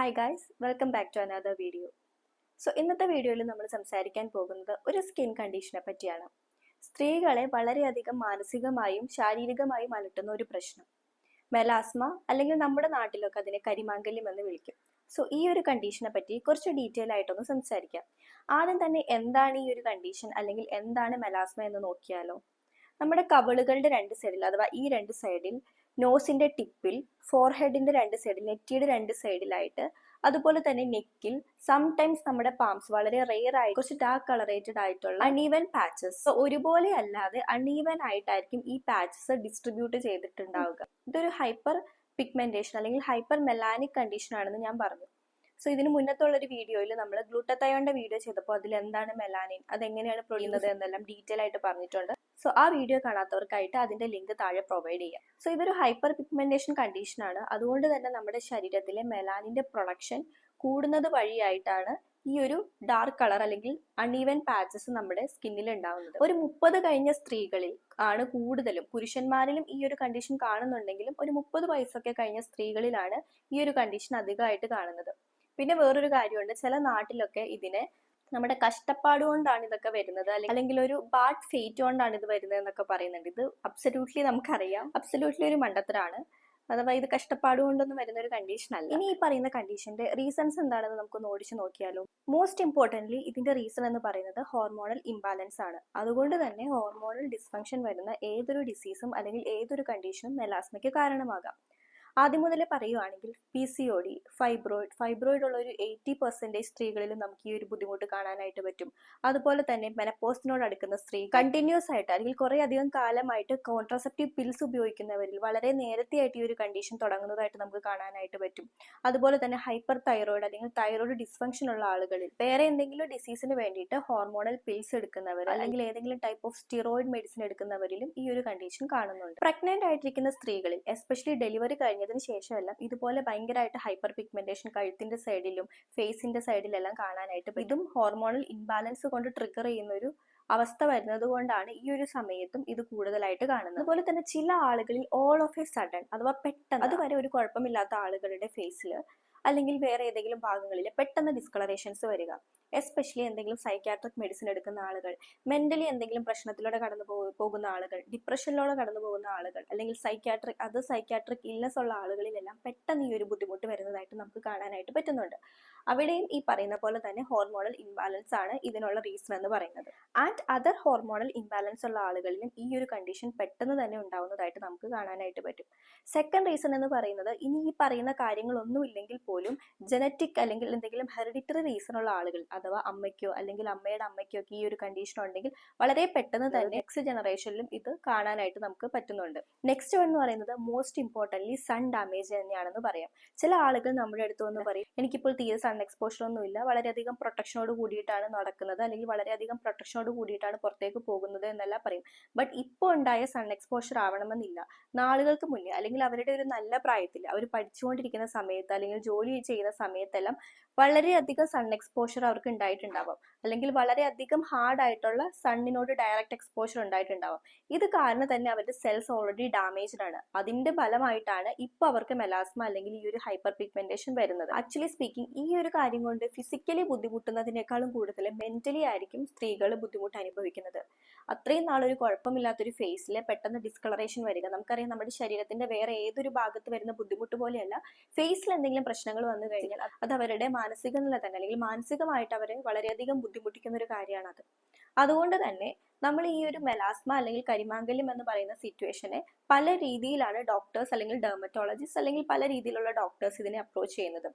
Hi guys welcome back to another video so ഇന്നത്തെ വീഡിയോയിൽ നമ്മൾ സംസാരിക്കാൻ പോകുന്നത് ഒരു സ്കിൻ കണ്ടീഷനെ പറ്റിയാണ്. സ്ത്രീകളെ വളരെയധികം മാനസികമായും ശാരീരികമായും അലട്ടുന്ന ഒരു പ്രശ്നം. മെലാസ്മ അല്ലെങ്കിൽ നമ്മുടെ നാട്ടിലൊക്കെ അതിനെ കരിമാങ്കല്യം എന്ന് വിളിക്കും. സോ ഈ ഒരു കണ്ടീഷനെ പറ്റി കുറച്ച് ഡീറ്റെയിൽ ആയിട്ടൊന്ന് സംസാരിക്കാം. ആദ്യം തന്നെ എന്താണ് ഈ ഒരു കണ്ടീഷൻ അല്ലെങ്കിൽ എന്താണ് മെലാസ്മ എന്ന് നോക്കിയാലോ? നമ്മുടെ കവളുകളുടെ രണ്ട് സൈഡിൽ അഥവാ ഈ രണ്ട് സൈഡിൽ നോസിന്റെ ടിപ്പിൽ ഫോർഹെഡിന്റെ രണ്ട് സൈഡിൽ നെറ്റിയുടെ രണ്ട് സൈഡിലായിട്ട് അതുപോലെ തന്നെ നെക്കിൽ സംടൈംസ് നമ്മുടെ പാംസ് വളരെ റെയർ ആയി കുറച്ച് ഡാർക്ക് കളറേറ്റഡ് ആയിട്ടുള്ള അൺഈവൻ പാച്ചസ് ഒരുപോലെ അല്ലാതെ അൺഈവൻ ആയിട്ടായിരിക്കും ഈ പാച്ചസ് ഡിസ്ട്രിബ്യൂട്ട് ചെയ്തിട്ടുണ്ടാവുക. ഇതൊരു ഹൈപ്പർ പിഗ്മെന്റേഷൻ അല്ലെങ്കിൽ ഹൈപ്പർ മെലാനിക് കണ്ടീഷൻ ആണെന്ന് ഞാൻ പറഞ്ഞു. സോ ഇതിന് മുന്നത്തുള്ള ഒരു വീഡിയോയിൽ നമ്മൾ ഗ്ലൂട്ടത്തയോന്റെ വീഡിയോ ചെയ്തപ്പോൾ അതിൽ എന്താണ് മെലാനിൻ അത് എങ്ങനെയാണ് പ്രൊഴിയുന്നത് എന്നെല്ലാം ഡീറ്റെയിൽ ആയിട്ട് പറഞ്ഞിട്ടുണ്ട്. സോ ആ വീഡിയോ കാണാത്തവർക്കായിട്ട് അതിന്റെ ലിങ്ക് താഴെ പ്രൊവൈഡ് ചെയ്യാം. സോ ഇതൊരു ഹൈപ്പർ പിഗ്മെന്റേഷൻ കണ്ടീഷൻ ആണ്. അതുകൊണ്ട് തന്നെ നമ്മുടെ ശരീരത്തിലെ മെലാനിന്റെ പ്രൊഡക്ഷൻ കൂടുന്നത് വഴിയായിട്ടാണ് ഈ ഒരു ഡാർക്ക് കളർ അല്ലെങ്കിൽ അൺഈവൻ പാച്ചസ് നമ്മുടെ സ്കിന്നിൽ ഉണ്ടാവുന്നത്. ഒരു മുപ്പത് കഴിഞ്ഞ സ്ത്രീകളിൽ ആണ് കൂടുതലും പുരുഷന്മാരിലും ഈ ഒരു കണ്ടീഷൻ കാണുന്നുണ്ടെങ്കിലും ഒരു മുപ്പത് വയസ്സൊക്കെ കഴിഞ്ഞ സ്ത്രീകളിലാണ് ഈ ഒരു കണ്ടീഷൻ അധികമായിട്ട് കാണുന്നത്. പിന്നെ വേറൊരു കാര്യമുണ്ട് ചില നാട്ടിലൊക്കെ ഇതിനെ നമ്മുടെ കഷ്ടപ്പാട് കൊണ്ടാണ് ഇതൊക്കെ വരുന്നത്. അല്ലെങ്കിൽ ഒരു ബാഡ് ഫേറ്റ് കൊണ്ടാണ് ഇത് വരുന്നത് എന്നൊക്കെ പറയുന്നുണ്ട്. ഇത് അബ്സല്യൂട്ട്ലി നമുക്കറിയാം. അബ്സല്യൂട്ട്ലി ഒരു മണ്ടത്തരാണ്. അഥവാ ഇത് കഷ്ടപ്പാട് കൊണ്ടൊന്നും വരുന്ന ഒരു കണ്ടീഷൻ അല്ല. ഇനി ഈ പറയുന്ന കണ്ടീഷന്റെ റീസൺസ് എന്താണെന്ന് നമുക്ക് ഓടിച്ചു നോക്കിയാലോ. മോസ്റ്റ് ഇമ്പോർട്ടന്റ്ലി ഇതിന്റെ റീസൺ എന്ന് പറയുന്നത് ഹോർമോണൽ ഇംബാലൻസ് ആണ്. അതുകൊണ്ട് തന്നെ ഹോർമോണൽ ഡിസ്ഫങ്ഷൻ വരുന്ന ഏതൊരു ഡിസീസും അല്ലെങ്കിൽ ഏതൊരു കണ്ടീഷനും മെലാസ്മയ്ക്ക് കാരണമാകാം. ആദ്യം മുതലേ പറയുവാണെങ്കിൽ P C O D fibroid fibroid ഉള്ള ഒരു എയ്റ്റി പെർസെന്റേജ് സ്ത്രീകളിലും നമുക്ക് ഈ ഒരു ബുദ്ധിമുട്ട് കാണാനായിട്ട് പറ്റും. അതുപോലെ തന്നെ മെനപ്പോസിനോട് അടുക്കുന്ന സ്ത്രീ കണ്ടിന്യൂസ് ആയിട്ട് അല്ലെങ്കിൽ കുറേ അധികം കാലമായിട്ട് കോൺട്രാസെപ്റ്റീവ് പിൽസ് ഉപയോഗിക്കുന്നവരിൽ വളരെ നേരത്തെ ആയിട്ട് ഈ ഒരു കണ്ടീഷൻ തുടങ്ങുന്നതായിട്ട് നമുക്ക് കാണാനായിട്ട് പറ്റും. അതുപോലെ തന്നെ ഹൈപ്പർ തൈറോയിഡ് അല്ലെങ്കിൽ തൈറോയിഡ് ഡിസ്ഫങ്ഷൻ ഉള്ള ആളുകളിൽ വേറെ എന്തെങ്കിലും ഡിസീസിന് വേണ്ടിയിട്ട് ഹോർമോണൽ പിൽസ് എടുക്കുന്നവർ അല്ലെങ്കിൽ ഏതെങ്കിലും ടൈപ്പ് ഓഫ് സ്റ്റിറോയിഡ് മെഡിസിൻ എടുക്കുന്നവരിലും ഈ ഒരു കണ്ടീഷൻ കാണുന്നുണ്ട്. പ്രഗ്നന്റ് ആയിട്ടിരിക്കുന്ന സ്ത്രീകളിൽ എസ്പെഷ്യലി ഡെലിവറി കഴിഞ്ഞതിന് ശേഷമെല്ലാം ഇതുപോലെ ഭയങ്കരമായിട്ട് ഹൈപ്പർ പിഗ്മെന്റേഷൻ കഴുത്തിന്റെ സൈഡിലും ഫേസിന്റെ സൈഡിലെല്ലാം കാണാനായിട്ട് ഇതും ഹോർമോണൽ ഇംബാലൻസ് കൊണ്ട് ട്രിഗർ ചെയ്യുന്ന ഒരു അവസ്ഥ വരുന്നത് കൊണ്ടാണ് ഈ ഒരു സമയത്തും ഇത് കൂടുതലായിട്ട് കാണുന്നത്. അതുപോലെ തന്നെ ചില ആളുകളിൽ ഓൾ ഓഫ് എ സഡൻ അഥവാ പെട്ടെന്ന് അതുവരെ ഒരു കുഴപ്പമില്ലാത്ത ആളുകളുടെ ഫേസിൽ അല്ലെങ്കിൽ വേറെ ഏതെങ്കിലും ഭാഗങ്ങളിൽ പെട്ടെന്ന് ഡിസ്കളറേഷൻസ് വരിക. എസ്പെഷ്യലി എന്തെങ്കിലും സൈക്കാട്രിക് മെഡിസിൻ എടുക്കുന്ന ആളുകൾ മെന്റലി എന്തെങ്കിലും പ്രശ്നത്തിലൂടെ കടന്നു പോകുന്ന ആളുകൾ ഡിപ്രഷനിലൂടെ കടന്നു പോകുന്ന ആളുകൾ അല്ലെങ്കിൽ സൈക്കാട്രിക് അത് സൈക്കാട്രിക് ഇല്ലസ് ഉള്ള ആളുകളിലെല്ലാം പെട്ടെന്ന് ഈ ഒരു ബുദ്ധിമുട്ട് വരുന്നതായിട്ട് നമുക്ക് കാണാനായിട്ട് പറ്റുന്നുണ്ട്. അവിടെയും ഈ പറയുന്ന പോലെ തന്നെ ഹോർമോണൽ ഇംബാലൻസ് ആണ് ഇതിനുള്ള റീസൺ എന്ന് പറയുന്നത്. ആൻഡ് അതർ ഹോർമോണൽ ഇംബാലൻസ് ഉള്ള ആളുകളിലും ഈ ഒരു കണ്ടീഷൻ പെട്ടെന്ന് തന്നെ ഉണ്ടാവുന്നതായിട്ട് നമുക്ക് കാണാനായിട്ട് പറ്റും. സെക്കൻഡ് റീസൺ എന്ന് പറയുന്നത് ഇനി ഈ പറയുന്ന കാര്യങ്ങളൊന്നും ഇല്ലെങ്കിൽ പോലും ജനറ്റിക് അല്ലെങ്കിൽ എന്തെങ്കിലും ഹെറിഡിറ്ററി റീസൺ ഉള്ള ആളുകൾ അഥവാ അമ്മയ്ക്കോ അല്ലെങ്കിൽ അമ്മയുടെ അമ്മയ്ക്കോ ഒക്കെ ഈ ഒരു കണ്ടീഷൻ ഉണ്ടെങ്കിൽ വളരെ പെട്ടെന്ന് തന്നെ നെക്സ്റ്റ് ജനറേഷനിലും ഇത് കാണാനായിട്ട് നമുക്ക് പറ്റുന്നുണ്ട്. നെക്സ്റ്റ് വൺ എന്ന് പറയുന്നത് മോസ്റ്റ് ഇമ്പോർട്ടന്റ്ലി സൺ ഡാമേജ് തന്നെയാണെന്ന് പറയാം. ചില ആളുകൾ നമ്മുടെ അടുത്ത് വന്ന് പറയും എനിക്കിപ്പോൾ തീരെ സൺ എക്സ്പോഷർ ഒന്നുമില്ല വളരെയധികം പ്രൊട്ടക്ഷനോട് കൂടിയിട്ടാണ് നടക്കുന്നത്. അല്ലെങ്കിൽ വളരെയധികം പ്രൊട്ടക്ഷനോട് കൂടിയിട്ടാണ് പുറത്തേക്ക് പോകുന്നത് എന്നെല്ലാം പറയും. ബട്ട് ഇപ്പോൾ ഉണ്ടായ സൺ എക്സ്പോഷർ ആവണമെന്നില്ല. നാളുകൾക്ക് മുന്നേ അല്ലെങ്കിൽ അവരുടെ ഒരു നല്ല പ്രായത്തിൽ അവർ പഠിച്ചുകൊണ്ടിരിക്കുന്ന സമയത്ത് അല്ലെങ്കിൽ ജോലി ചെയ്യുന്ന സമയത്തെല്ലാം വളരെയധികം സൺ എക്സ്പോഷർ അവർക്ക് ഉണ്ടായിട്ടുണ്ടാവും. അല്ലെങ്കിൽ വളരെയധികം ഹാർഡ് ആയിട്ടുള്ള സണ്ണിനോട് ഡയറക്റ്റ് എക്സ്പോഷർ ഉണ്ടായിട്ടുണ്ടാവും. ഇത് കാരണം തന്നെ അവരുടെ സെൽസ് ഓൾറെഡി ഡാമേജ്ഡ് ആണ്. അതിന്റെ ഫലമായിട്ടാണ് ഇപ്പൊ അവർക്ക് മെലാസ്മ അല്ലെങ്കിൽ ഈ ഒരു ഹൈപ്പർ പിഗ്മെന്റേഷൻ വരുന്നത്. ആക്ച്വലി സ്പീക്കിംഗ് ഈ ഒരു കാര്യം കൊണ്ട് ഫിസിക്കലി ബുദ്ധിമുട്ടുന്നതിനേക്കാളും കൂടുതൽ മെന്റലി ആയിരിക്കും സ്ത്രീകൾ ബുദ്ധിമുട്ട് അനുഭവിക്കുന്നത്. അത്രയും നാളൊരു കുഴപ്പമില്ലാത്തൊരു ഫേസിൽ പെട്ടെന്ന് ഡിസ്കളറേഷൻ വരിക. നമുക്കറിയാം നമ്മുടെ ശരീരത്തിന്റെ വേറെ ഏതൊരു ഭാഗത്ത് വരുന്ന ബുദ്ധിമുട്ട് പോലെയല്ല. ഫേസിൽ എന്തെങ്കിലും പ്രശ്നങ്ങൾ വന്നു കഴിഞ്ഞാൽ അത് അവരുടെ മാനസിക നില തന്നെ അല്ലെങ്കിൽ മാനസികമായിട്ട് അവരെ വളരെയധികം ബുദ്ധിമുട്ടിക്കുന്ന ഒരു കാര്യമാണ് അത് അതുകൊണ്ട് തന്നെ നമ്മൾ ഈ ഒരു മെലാസ്മ അല്ലെങ്കിൽ കരിമാങ്കല്യം എന്ന് പറയുന്ന സിറ്റുവേഷനെ പല രീതിയിലാണ് ഡോക്ടേഴ്സ് അല്ലെങ്കിൽ ഡെർമറ്റോളജിസ്റ്റ് അല്ലെങ്കിൽ പല രീതിയിലുള്ള ഡോക്ടേഴ്സ് ഇതിനെ അപ്രോച്ച് ചെയ്യുന്നത്.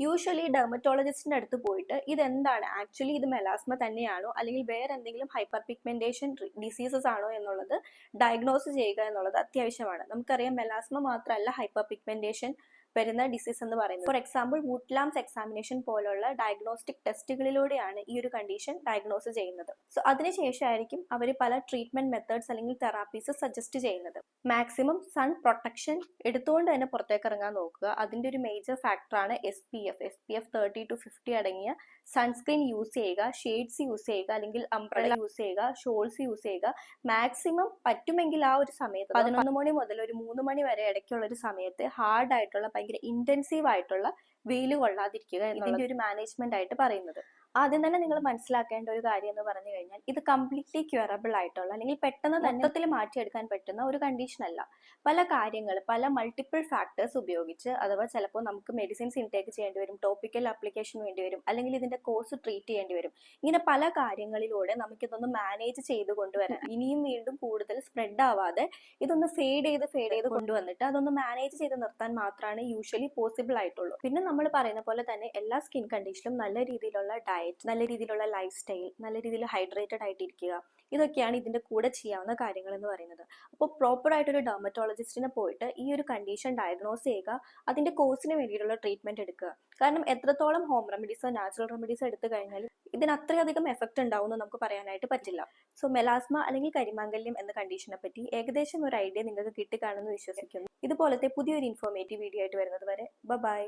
യൂഷ്വലി ഡെർമറ്റോളജിസ്റ്റിന്റെ അടുത്ത് പോയിട്ട് ഇതെന്താണ്? ആക്ച്വലി ഇത് മെലാസ്മ തന്നെയാണോ? അല്ലെങ്കിൽ വേറെ എന്തെങ്കിലും ഹൈപ്പർ പിഗ്മെന്റേഷൻ ഡിസീസസ് ആണോ എന്നുള്ളത് ഡയഗ്നോസ് ചെയ്യുക എന്നുള്ളത് അത്യാവശ്യമാണ്. നമുക്കറിയാം മെലാസ്മ മാത്രമല്ല ഹൈപ്പർ പിഗ്മെന്റേഷൻ വരുന്ന ഡിസീസ് എന്ന് പറയുന്നത്. For example Wood's lamp examination പോലുള്ള ഡയഗ്നോസ്റ്റിക് ടെസ്റ്റുകളിലൂടെയാണ് ഈ ഒരു കണ്ടീഷൻ ഡയഗ്നോസ് ചെയ്യുന്നത്. സോ അതിനുശേഷമായിരിക്കും അവർ പല ട്രീറ്റ്മെന്റ് മെത്തേഡ്സ് അല്ലെങ്കിൽ തെറാപ്പീസ് സജസ്റ്റ് ചെയ്യുന്നത്. മാക്സിമം സൺ പ്രൊട്ടക്ഷൻ എടുത്തുകൊണ്ട് തന്നെ പുറത്തേക്ക് ഇറങ്ങാൻ നോക്കുക. അതിന്റെ ഒരു മേജർ ഫാക്ടറാണ് S P F S P F thirty two fifty അടങ്ങിയ സൺസ്ക്രീൻ യൂസ് ചെയ്യുക ഷെയ്ഡ്സ് യൂസ് ചെയ്യുക അല്ലെങ്കിൽ അംബ്രല യൂസ് ചെയ്യുക ഷോൾസ് യൂസ് ചെയ്യുക. മാക്സിമം പറ്റുമെങ്കിൽ ആ ഒരു സമയത്ത് പതിനൊന്ന് മണി മുതൽ ഒരു മൂന്ന് മണി വരെ ഇടയ്ക്കുള്ള ഒരു സമയത്ത് ഹാർഡ് ആയിട്ടുള്ള ഭയങ്കര ഇന്റൻസീവ് ആയിട്ടുള്ള വെയിൽ കൊള്ളാതിരിക്കുക ഇതിന്റെ ഒരു മാനേജ്മെന്റ് ആയിട്ട് പറയുന്നത്. ആദ്യം തന്നെ നിങ്ങൾ മനസ്സിലാക്കേണ്ട ഒരു കാര്യം എന്ന് പറഞ്ഞു കഴിഞ്ഞാൽ ഇത് കംപ്ലീറ്റ്ലി ക്യൂറബിൾ ആയിട്ടുള്ള അല്ലെങ്കിൽ പെട്ടെന്ന് മൊത്തത്തിൽ മാറ്റിയെടുക്കാൻ പറ്റുന്ന ഒരു കണ്ടീഷൻ അല്ല. പല കാര്യങ്ങൾ പല മൾട്ടിപ്പിൾ ഫാക്ടേഴ്സ് ഉപയോഗിച്ച് അഥവാ ചിലപ്പോൾ നമുക്ക് മെഡിസിൻസ് ഇൻടേക്ക് ചെയ്യേണ്ടി വരും ടോപ്പിക്കൽ ആപ്ലിക്കേഷൻ വേണ്ടി വരും അല്ലെങ്കിൽ ഇതിന്റെ കോഴ്സ് ട്രീറ്റ് ചെയ്യേണ്ടി വരും. ഇങ്ങനെ പല കാര്യങ്ങളിലൂടെ നമുക്കിതൊന്ന് മാനേജ് ചെയ്ത് കൊണ്ടുവരാൻ ഇനിയും വീണ്ടും കൂടുതൽ സ്പ്രെഡ് ആവാതെ ഇതൊന്ന് ഫേഡ് ചെയ്ത് ഫേഡ് ചെയ്ത് കൊണ്ടുവന്നിട്ട് അതൊന്ന് മാനേജ് ചെയ്ത് നിർത്താൻ മാത്രമാണ് യൂഷ്വലി പോസിബിൾ ആയിട്ടുള്ളൂ. പിന്നെ നമ്മൾ പറയുന്ന പോലെ തന്നെ എല്ലാ സ്കിൻ കണ്ടീഷനും നല്ല രീതിയിലുള്ള ഡയറ്റ് നല്ല രീതിയിലുള്ള ലൈഫ് സ്റ്റൈൽ നല്ല രീതിയിൽ ഹൈഡ്രേറ്റഡ് ആയിട്ടിരിക്കുക. ഇതൊക്കെയാണ് ഇതിന്റെ കൂടെ ചെയ്യാവുന്ന കാര്യങ്ങൾ എന്ന് പറയുന്നത്. അപ്പോൾ പ്രോപ്പർ ആയിട്ടൊരു ഡെർമറ്റോളജിസ്റ്റിനെ പോയിട്ട് ഈ ഒരു കണ്ടീഷൻ ഡയഗ്നോസ് ചെയ്യുക അതിന്റെ കോഴ്സിന് വേണ്ടിയിട്ടുള്ള ട്രീറ്റ്മെന്റ് എടുക്കുക. കാരണം എത്രത്തോളം ഹോം റെമഡീസോ നാച്ചുറൽ റെമഡീസോ എടുത്തു കഴിഞ്ഞാൽ ഇതിന് അത്രയധികം എഫക്റ്റ് ഉണ്ടാവുമെന്ന് നമുക്ക് പറയാനായിട്ട് പറ്റില്ല. സോ മെലാസ്മ അല്ലെങ്കിൽ കരിമാങ്കല്യം എന്ന കണ്ടീഷനെ പറ്റി ഏകദേശം ഒരു ഐഡിയ നിങ്ങൾക്ക് കിട്ടിക്കാണെന്ന് വിശ്വസിക്കുന്നു. ഇതുപോലത്തെ പുതിയൊരു ഇൻഫോർമേറ്റീവ് വീഡിയോ ആയിട്ട് വരുന്നത് വരെ ബൈ